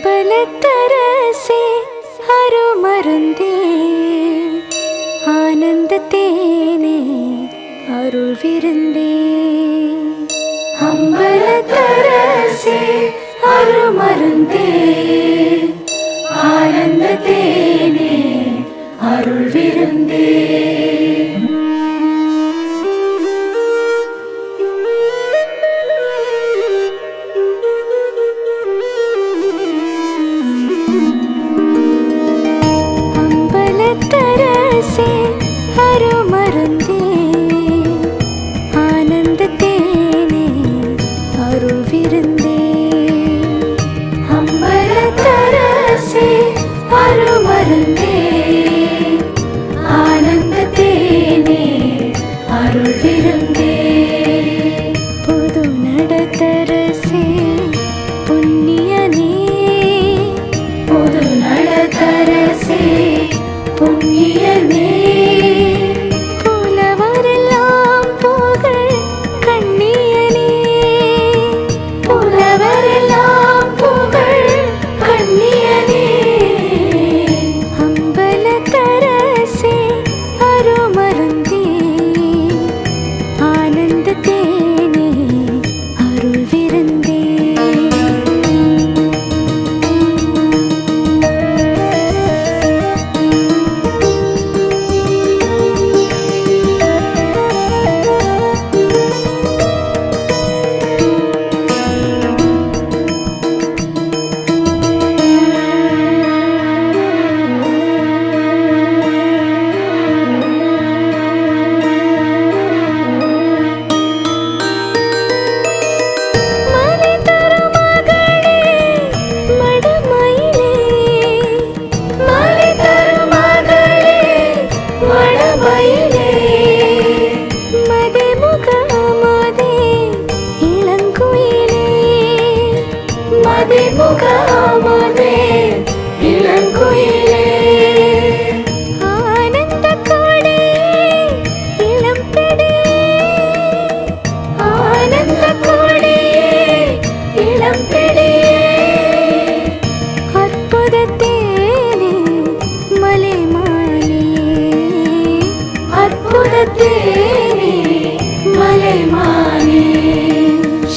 அம்பலத்தரசே அருமருந்தே ஆனந்த தேனே அருள் விருந்தே அம்பலத்தரசே அருமருந்தே ஆனந்த தேனே அருள் விருந்தே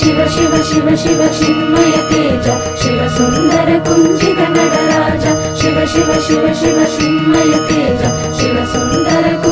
शिव शिव शिव शिव चिन्मय शिव शिव शिन्मय तेज शिव सुन्दर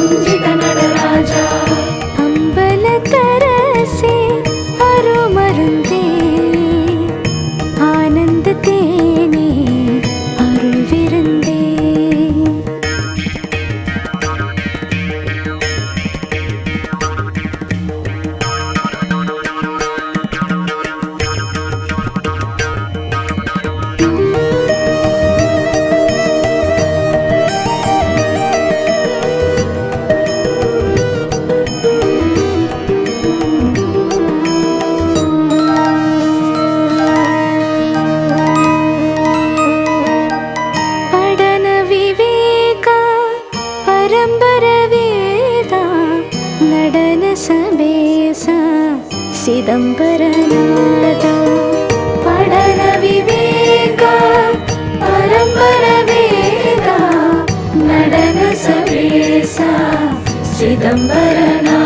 चिदम्बर नागा पडन Viveka परम्परवेदा नडन समेष सिदम्बरना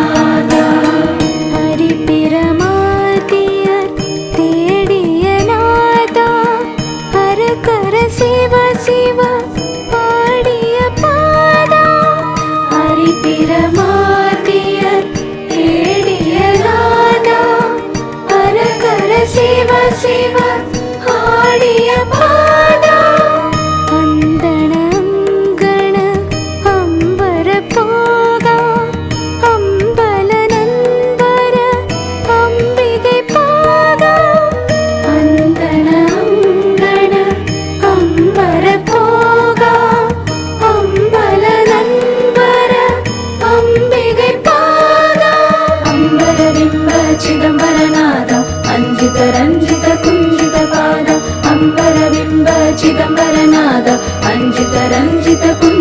te juro.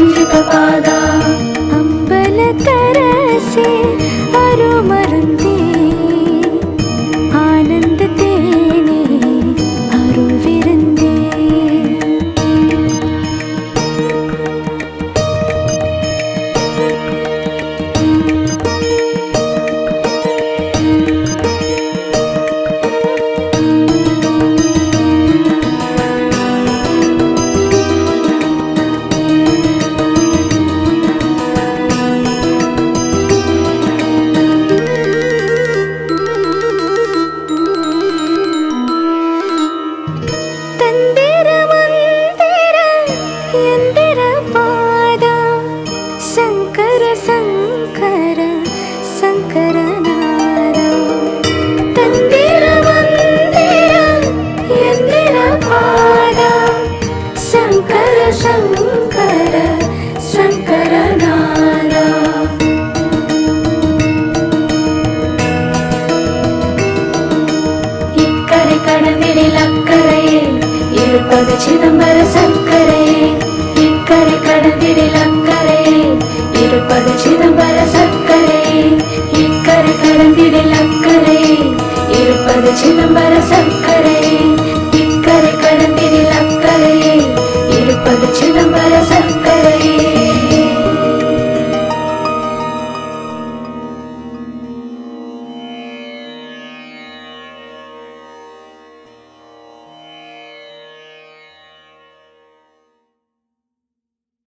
மனதினில் அக்கறையே இருப்பது சிதம்பர சர்க்கரையே இக்கரை கடந்திடில் அக்கறையே இருப்பது சிதம்பர சர்க்கரையே இக்கரை கடந்திடில் அக்கறையே இருப்பது சிதம்பர சர்க்கரை.